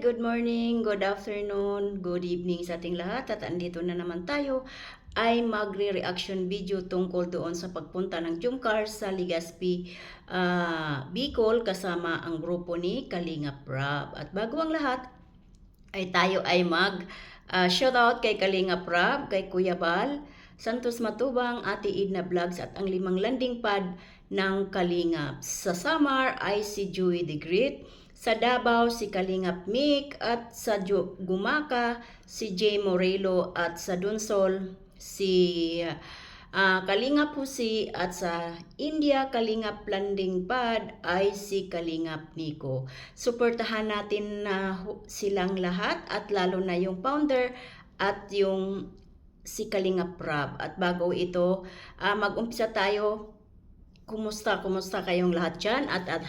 good morning, good afternoon, good evening sa ating lahat at andito na naman tayo ay magre-reaction video tungkol doon sa pagpunta ng Jumcar sa Ligaspi ah, Bicol kasama ang grupo ni Kalinga Prab. At bago ang lahat, ay tayo ay mag ah, shoutout kay Kalinga Prab, kay Kuya Bal, Santos Matubang, Ate Idna Vlogs at ang limang landing pad ng Kalingap. Sa Samar ay si Joey the Great, sa Davao si Kalingap Mick at sa Gumaka si Jay Morelo at sa Dunsol si ah, Kalingap Husi at sa India Kalingap Landing Pad ay si Kalingap Nico. Suportahan natin na silang lahat at lalo na yung founder at yung si Kalingap Prab. At bago ito, ah, mag-umpisa tayo. Kumusta, kumusta kayong lahat dyan? At, at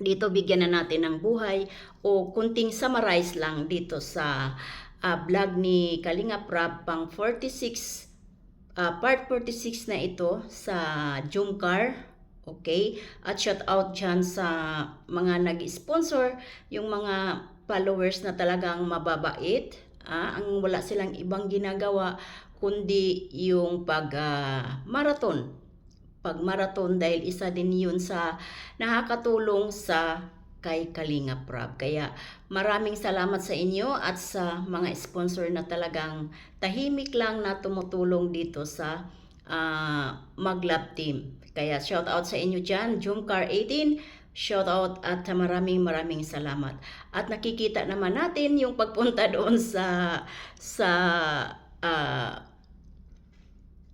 dito bigyan na natin ng buhay o kunting summarize lang dito sa ah, vlog ni Kalinga Prab pang 46 ah, part 46 na ito sa Jumcar okay? At shout out dyan sa mga nag-sponsor yung mga followers na talagang mababait ah, ang wala silang ibang ginagawa kundi yung pag ah, marathon pag marathon dahil isa din yun sa nakakatulong sa kay Kalinga Prab. Kaya maraming salamat sa inyo at sa mga sponsor na talagang tahimik lang na tumutulong dito sa ah, Maglab team. Kaya shout out sa inyo dyan, Jumcar 18, shout out at maraming maraming salamat. At nakikita naman natin yung pagpunta doon sa sa ah,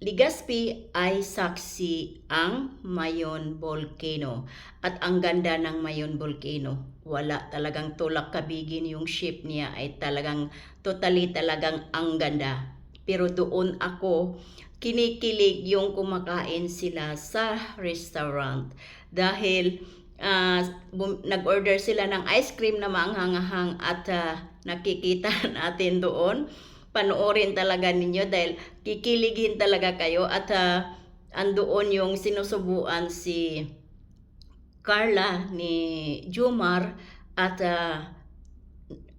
Ligaspi ay saksi ang Mayon Volcano. At ang ganda ng Mayon Volcano. Wala talagang tulak kabigin yung shape niya ay talagang totally talagang ang ganda. Pero doon ako kinikilig yung kumakain sila sa restaurant. Dahil ah, bum- nag-order sila ng ice cream na maanghang-ahang at ah, nakikita natin doon panoorin talaga ninyo dahil kikiligin talaga kayo at ah, andoon yung sinusubuan si Carla ni Jumar at ah,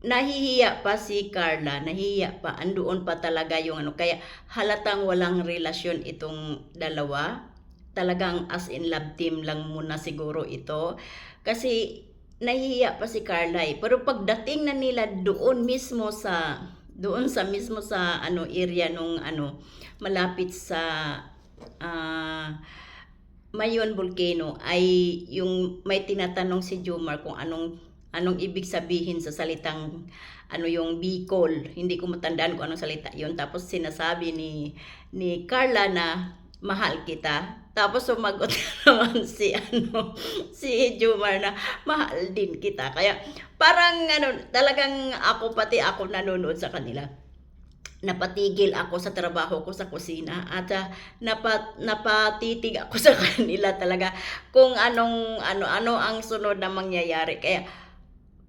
nahihiya pa si Carla, nahihiya pa, andoon pa talaga yung ano, kaya halatang walang relasyon itong dalawa. Talagang as in love team lang muna siguro ito. Kasi nahihiya pa si Carla eh. Pero pagdating na nila doon mismo sa doon sa mismo sa ano area nung ano malapit sa ah Mayon Volcano ay yung may tinatanong si Jomar kung anong anong ibig sabihin sa salitang ano yung Bicol. Hindi ko matandaan kung anong salita yun. Tapos sinasabi ni ni Carla na mahal kita. Tapos sumagot naman si ano si Jomar na mahal din kita. Kaya parang ano talagang ako pati ako nanonood sa kanila napatigil ako sa trabaho ko sa kusina at ah, napat, napatitig ako sa kanila talaga kung anong ano ano ang sunod na mangyayari kaya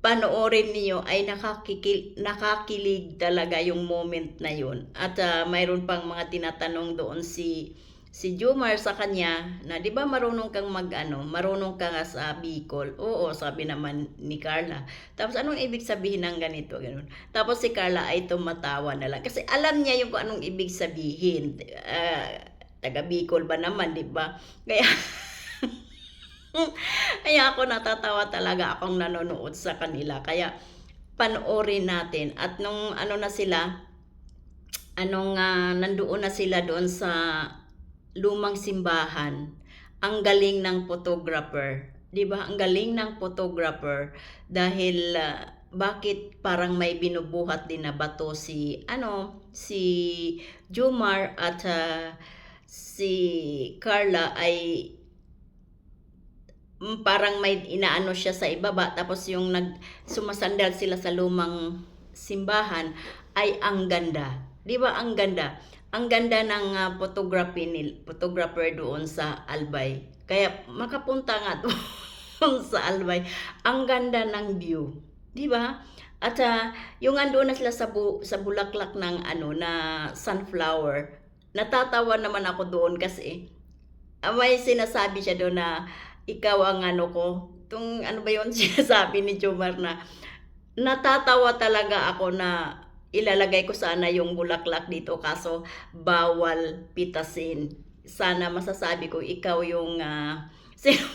panoorin niyo ay nakakikil, nakakilig talaga yung moment na yun at ah, mayroon pang mga tinatanong doon si si Jumar sa kanya na 'di ba marunong kang mag ano marunong ka nga sa Bicol? Oo sabi naman ni Carla. Tapos anong ibig sabihin ng ganito? Ganun. Tapos si Carla ay tumatawa na lang kasi alam niya yung kung anong ibig sabihin. Ah, taga Bicol ba naman 'di ba? Kaya kaya ako natatawa talaga akong nanonood sa kanila. Kaya panoorin natin. At nung ano na sila anong ah, nandoon na sila doon sa lumang simbahan ang galing ng photographer 'di ba ang galing ng photographer dahil ah, bakit parang may binubuhat din na bato si ano si Jomar at ah, si Carla ay mm, parang may inaano siya sa ibaba tapos yung nag sumasandal sila sa lumang simbahan ay ang ganda. 'Di ba ang ganda? Ang ganda ng ah, photography ni photographer doon sa Albay. Kaya makapunta nga doon sa Albay. Ang ganda ng view. 'Di ba? At ah, yung andoon na sila sa, bu- sa bulaklak ng ano na sunflower. Natatawa naman ako doon kasi ah, may sinasabi siya doon na ikaw ang ano ko. Tung ano ba yon sinasabi ni Jomar na natatawa talaga ako na ilalagay ko sana yung bulaklak dito kaso bawal pitasin. Sana masasabi ko ikaw yung ah, sino,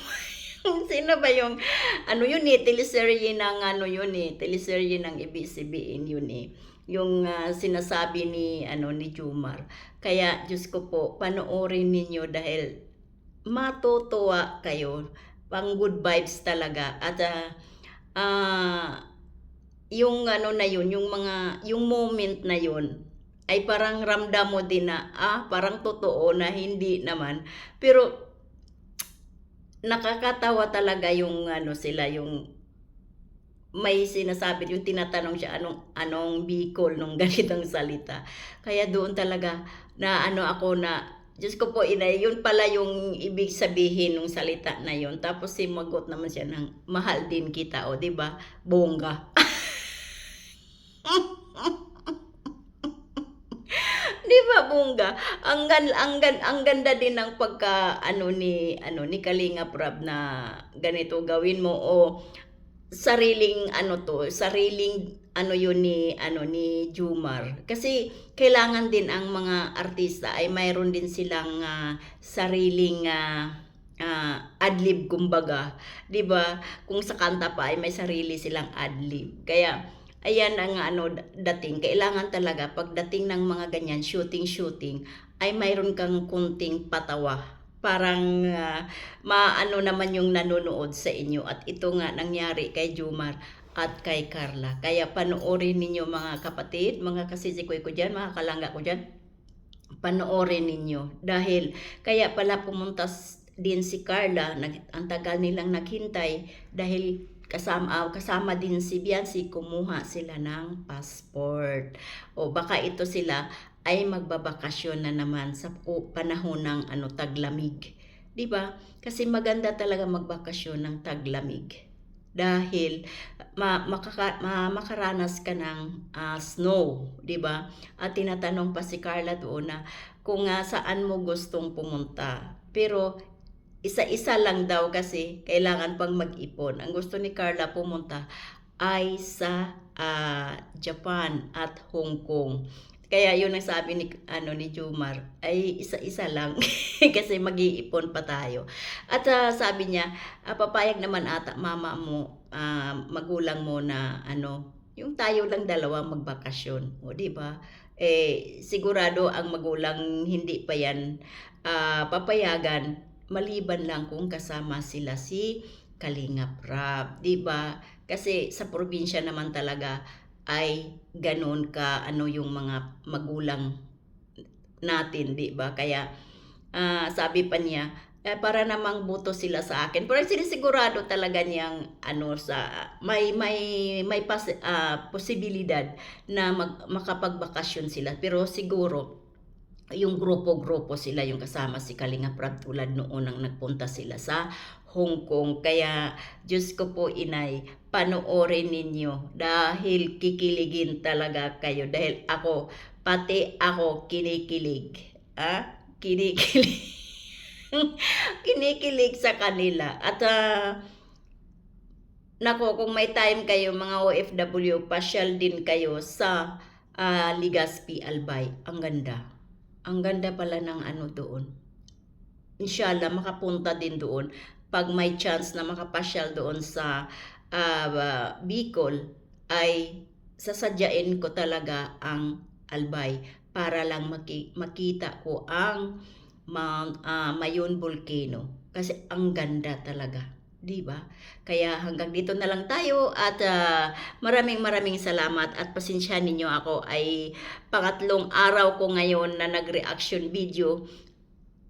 sino ba yung ano yun eh teleserye ng ano yun eh teleserye ng ABS-CBN yun eh yung ah, sinasabi ni ano ni Jumar. Kaya Diyos ko po panoorin ninyo dahil matutuwa kayo. Pang good vibes talaga at ah, ah, yung ano na yun, yung mga, yung moment na yun, ay parang ramdam mo din na, ah, parang totoo na hindi naman. Pero, nakakatawa talaga yung ano sila, yung may sinasabi, yung tinatanong siya anong, anong Bicol nung ganitong salita. Kaya doon talaga na ano ako na, Diyos ko po, inay, yun pala yung ibig sabihin ng salita na yun. Tapos simagot naman siya ng mahal din kita, o di ba? Bongga. Di ba bongga? Ang gan ang gan ang ganda din ng pagka ano ni ano ni Kalinga Prab na ganito gawin mo o sariling ano to, sariling ano yun ni ano ni Jumar. Kasi kailangan din ang mga artista ay mayroon din silang ah, sariling ah, ah, adlib kumbaga, 'di ba? Kung sa kanta pa ay may sarili silang adlib. Kaya ayan ang ano dating. Kailangan talaga pagdating ng mga ganyan shooting shooting ay mayroon kang kunting patawa. Parang ah, maano naman yung nanonood sa inyo. At ito nga nangyari kay Jumar at kay Carla. Kaya panoorin ninyo mga kapatid mga kasisikoy ko dyan mga kalangga ko dyan. Panoorin ninyo. Dahil kaya pala pumunta din si Carla nag, ang tagal nilang naghintay dahil kasama ah, kasama din si Biancy kumuha sila ng passport. O baka ito sila ay magbabakasyon na naman sa panahon ng ano taglamig. 'di ba? Kasi maganda talaga magbakasyon ng taglamig. Dahil ma, makaka, ma, makaranas ka ng ah, snow, 'di ba? At tinatanong pa si Carla doon na kung nga saan mo gustong pumunta. Pero isa-isa lang daw kasi kailangan pang mag-ipon. Ang gusto ni Carla pumunta ay sa ah, Japan at Hong Kong. Kaya yun ang sabi ni ano ni Jumar ay isa-isa lang kasi mag-iipon pa tayo. At ah, sabi niya, ah, papayag naman ata mama mo, ah, magulang mo na ano, yung tayo lang dalawa magbakasyon. O di ba? Eh sigurado ang magulang hindi pa yan ah, papayagan maliban lang kung kasama sila si Kalingap Rab, 'di ba? Kasi sa probinsya naman talaga ay ganun ka ano yung mga magulang natin, 'di ba? Kaya ah, sabi pa niya, eh, para namang buto sila sa akin. Pero sinisigurado talaga niyang ano sa may may may pas, ah, posibilidad na mag, makapagbakasyon sila. Pero siguro yung grupo-grupo sila yung kasama si Kalinga Prab tulad noon nang nagpunta sila sa Hong Kong. Kaya Diyos ko po inay, panoorin ninyo dahil kikiligin talaga kayo. Dahil ako, pati ako kinikilig. Ah? Kinikilig. kinikilig sa kanila. At ah, nako, kung may time kayo mga OFW, pasyal din kayo sa ah, Ligaspi Albay. Ang ganda. Ang ganda pala ng ano doon. Inshallah, makapunta din doon. Pag may chance na makapasyal doon sa ah, Bicol, ay sasadyain ko talaga ang Albay para lang maki- makita ko ang Mount ah, Mayon Volcano. Kasi ang ganda talaga. 'Di ba? Kaya hanggang dito na lang tayo at ah, maraming maraming salamat at pasensya ninyo ako ay pangatlong araw ko ngayon na nag-reaction video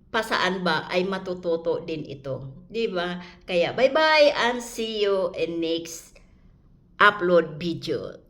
pasaan ba ay matututo din ito. 'Di ba? Kaya bye-bye and see you in next upload video.